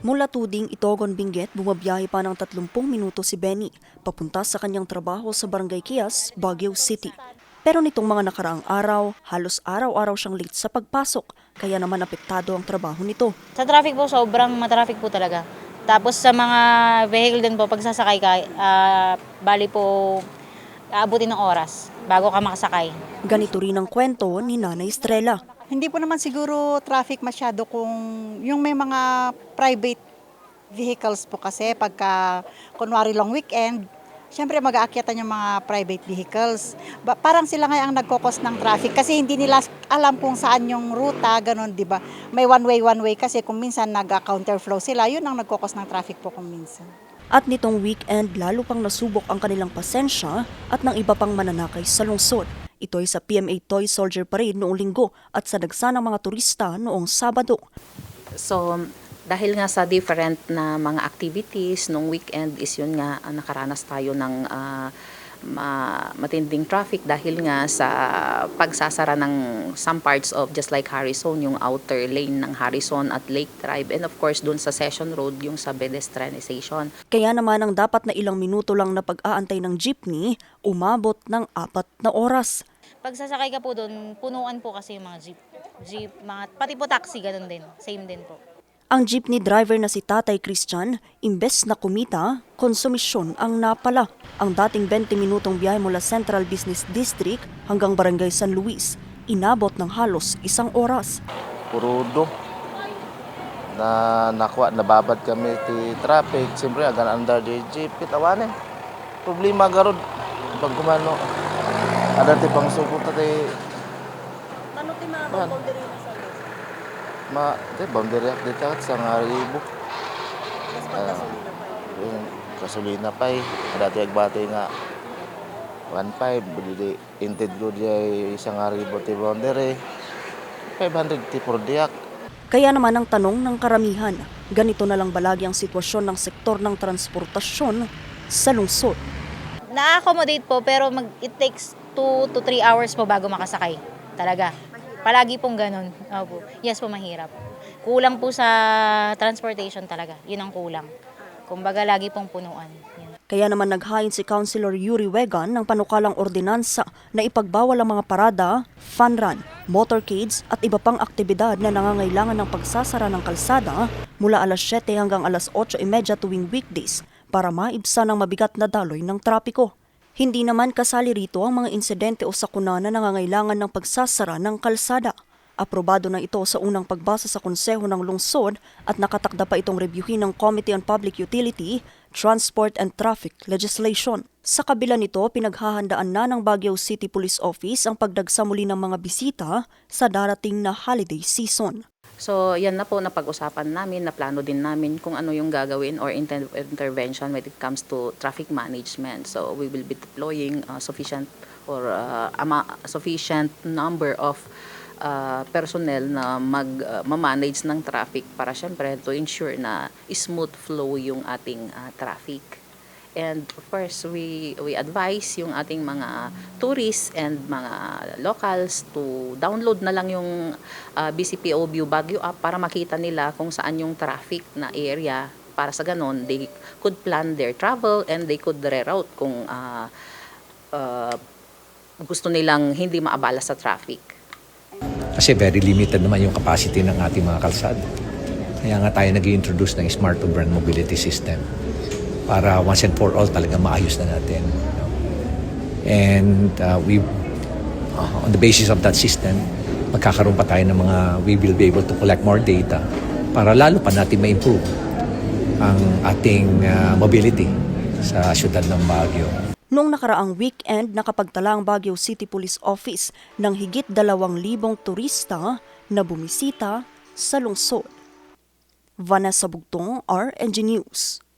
Mula Tuding, Itogon, Benguet, bumabiyahe pa ng 30 minuto si Benny papunta sa kanyang trabaho sa Barangay Kias, Baguio City. Pero nitong mga nakaraang araw, halos araw-araw siyang late sa pagpasok, kaya naman apektado ang trabaho nito. Sa traffic po, sobrang matraffic po talaga. Tapos sa mga vehicle din po, pag sasakay ka, ah, bali po, aabutin ng oras bago ka makasakay. Ganito rin ang kwento ni Nanay Estrella. Hindi po naman siguro traffic masyado kung yung may mga private vehicles po kasi pagka kunwari long weekend, syempre mag-aakyatan yung mga private vehicles. Ba- parang sila nga ang nagkokos ng traffic kasi hindi nila alam kung saan yung ruta, ganun, di ba? May one way, one way kasi kung minsan nag-counterflow sila, yun ang nagkokos ng traffic po kung minsan. At nitong weekend, lalo pang nasubok ang kanilang pasensya at ng iba pang mananakay sa lungsod. Ito ay sa PMA Toy Soldier Parade noong linggo at sa dagsa ng mga turista noong Sabado. So, dahil nga sa different na mga activities nung weekend is yun nga ah, nakaranas tayo ng ma- matinding traffic dahil nga sa pagsasara ng some parts of just like Harrison, yung outer lane ng Harrison at Lake Drive and of course dun sa Session Road yung sa pedestrianization. Kaya naman ang dapat na ilang minuto lang na pag-aantay ng jeepney, umabot ng apat na oras. Pag sasakay ka po doon, punuan po kasi yung mga jeep. Jeep, mga, pati po taxi, ganun din. Same din po. Ang jeepney driver na si Tatay Christian, imbes na kumita, konsumisyon ang napala. Ang dating 20 minutong biyahe mula Central Business District hanggang Barangay San Luis, inabot ng halos isang oras. Purudo. Na nakuha, nababad kami ti traffic. Siyempre, agan under the jeep. Kitawanin. Problema garod. Pag kumano, ada ti pang sugot ti... Ano ti mga boundary na sa Ma, ti boundary at dito at sa nga ribo. yung kasulina pa eh. Ada ti agbati nga 1.5, budi inted ko di isang ribo ti boundary. 500 ti por diak. Kaya naman ang tanong ng karamihan, ganito na lang balagi ang sitwasyon ng sektor ng transportasyon sa lungsod. Na-accommodate po, pero mag, it takes 2 to 3 hours po bago makasakay. Talaga. Palagi pong ganun. Opo. Yes po, mahirap. Kulang po sa transportation talaga. Yun ang kulang. Kumbaga, lagi pong punuan. Kaya naman naghain si Councilor Yuri Wegan ng panukalang ordinansa na ipagbawal ang mga parada, fun run, motorcades at iba pang aktibidad na nangangailangan ng pagsasara ng kalsada mula alas 7 hanggang alas 8.30 tuwing weekdays para maibsan ang mabigat na daloy ng trapiko. Hindi naman kasali rito ang mga insidente o sakuna na nangangailangan ng pagsasara ng kalsada. Aprobado na ito sa unang pagbasa sa Konseho ng Lungsod at nakatakda pa itong reviewin ng Committee on Public Utility, Transport and Traffic Legislation. Sa kabila nito, pinaghahandaan na ng Baguio City Police Office ang pagdagsa muli ng mga bisita sa darating na holiday season. So, yan na po na pag-usapan namin, na plano din namin kung ano yung gagawin or inter- intervention when it comes to traffic management. So, we will be deploying uh, sufficient or uh, ama- sufficient number of uh, personnel na mag uh, manage ng traffic para syempre to ensure na smooth flow yung ating uh, traffic. And of course, we we advise yung ating mga tourists and mga locals to download na lang yung uh, BCPO View Baguio app para makita nila kung saan yung traffic na area para sa ganon they could plan their travel and they could reroute kung uh, uh, gusto nilang hindi maabala sa traffic. Kasi very limited naman yung capacity ng ating mga kalsada. Kaya nga tayo nag introduce ng Smart Urban Mobility System para once and for all talaga maayos na natin. no? And uh, we, uh, on the basis of that system, magkakaroon pa tayo ng mga, we will be able to collect more data para lalo pa natin ma-improve ang ating uh, mobility sa syudad ng Baguio. Noong nakaraang weekend, nakapagtala ang Baguio City Police Office ng higit dalawang libong turista na bumisita sa lungsod. Vanessa Bugtong, RNG News.